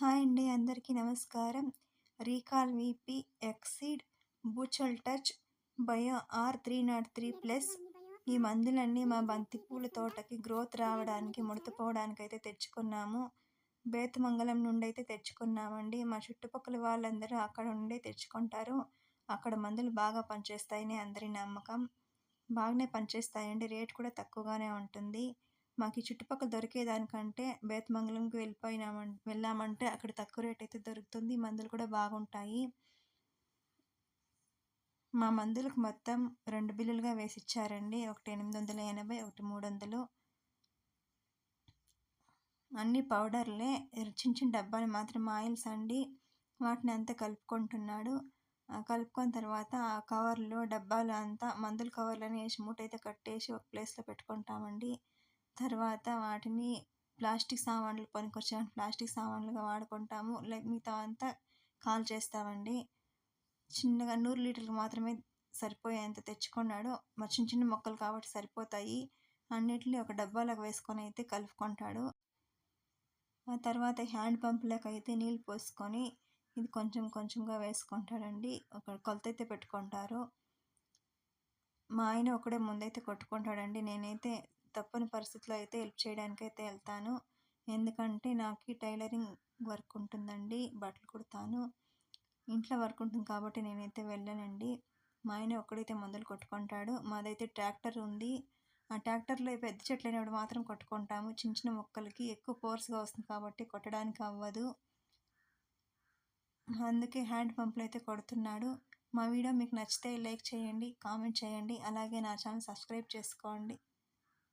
Hi అండి అందరికీ నమస్కారం. Recall VP exceed బూచల్ touch bio R three nought three plus ఈ మందులన్నీ మా బంతిపూల తోటకి గ్రోత్ రావడానికి ముడతపోవడానికి అయితే తెచ్చుకున్నాము. బేతమంగళం నుండి అయితే తెచ్చుకున్నామండి. మా చుట్టుపక్కల వాళ్ళందరూ అక్కడ నుండి తెచ్చుకుంటారు. అక్కడ మందులు బాగా పనిచేస్తాయని అందరి నమ్మకం. బాగానే పనిచేస్తాయండి. రేట్ కూడా తక్కువగానే ఉంటుంది. మాకు ఈ చుట్టుపక్కల దొరికేదానికంటే బేతమంగళంకి వెళ్ళిపోయినామం వెళ్ళామంటే అక్కడ తక్కువ రేట్ అయితే దొరుకుతుంది. మందులు కూడా బాగుంటాయి. మా మందులకు మొత్తం రెండు బిల్లులుగా వేసి ఇచ్చారండి ఒకటి ఎనిమిది వందల ఎనభై ఒకటి మూడు వందలు అన్ని పౌడర్లే చిన్న చిన్న డబ్బాలు మాత్రం ఆయిల్స్ అండి. వాటిని అంతా కలుపుకుంటున్నాడు. కలుపుకున్న తర్వాత ఆ కవర్లో డబ్బాలు అంతా మందుల కవర్లని వేసి మూటైతే కట్టేసి ఒక ప్లేస్లో పెట్టుకుంటామండి. తర్వాత వాటిని ప్లాస్టిక్ సామాన్లు పనికొచ్చే ప్లాస్టిక్ సామాన్లుగా వాడుకుంటాము. లైక్ మిగతా అంతా కాల్ చేస్తామండి. చిన్నగా నూరు లీటర్లు మాత్రమే సరిపోయేంత తెచ్చుకున్నాడు. మా చిన్న చిన్న మొక్కలు కాబట్టి సరిపోతాయి. అన్నిటిని ఒక డబ్బాలకు వేసుకొని అయితే కలుపుకుంటాడు. ఆ తర్వాత హ్యాండ్ పంపులకు అయితే నీళ్ళు పోసుకొని ఇది కొంచెం కొంచెంగా వేసుకుంటాడండి. ఒక కొలత అయితే పెట్టుకుంటారు. మా ఆయన ఒకడే ముందైతే కొట్టుకుంటాడండి. నేనైతే తప్పని పరిస్థితిలో అయితే హెల్ప్ చేయడానికి అయితే వెళ్తాను. ఎందుకంటే నాకు టైలరింగ్ వర్క్ ఉంటుందండి బట్టలు కుడతాను. ఇంట్లో వర్క్ ఉంటుంది కాబట్టి నేనైతే వెళ్ళానండి. మా ఆయన ఒక్కడైతే మందులు కొట్టుకుంటాడు. మాదైతే ట్రాక్టర్ ఉంది. ఆ ట్రాక్టర్లో పెద్ద చెట్లు అయినప్పుడు మాత్రం కొట్టుకుంటాము. చిన్న చిన్న మొక్కలకి ఎక్కువ ఫోర్స్గా వస్తుంది కాబట్టి కొట్టడానికి అవ్వదు. అందుకే హ్యాండ్ పంపులు అయితే కొడుతున్నాడు. మా వీడియో మీకు నచ్చితే లైక్ చేయండి కామెంట్ చేయండి. అలాగే నా ఛానల్ సబ్స్క్రైబ్ చేసుకోండి.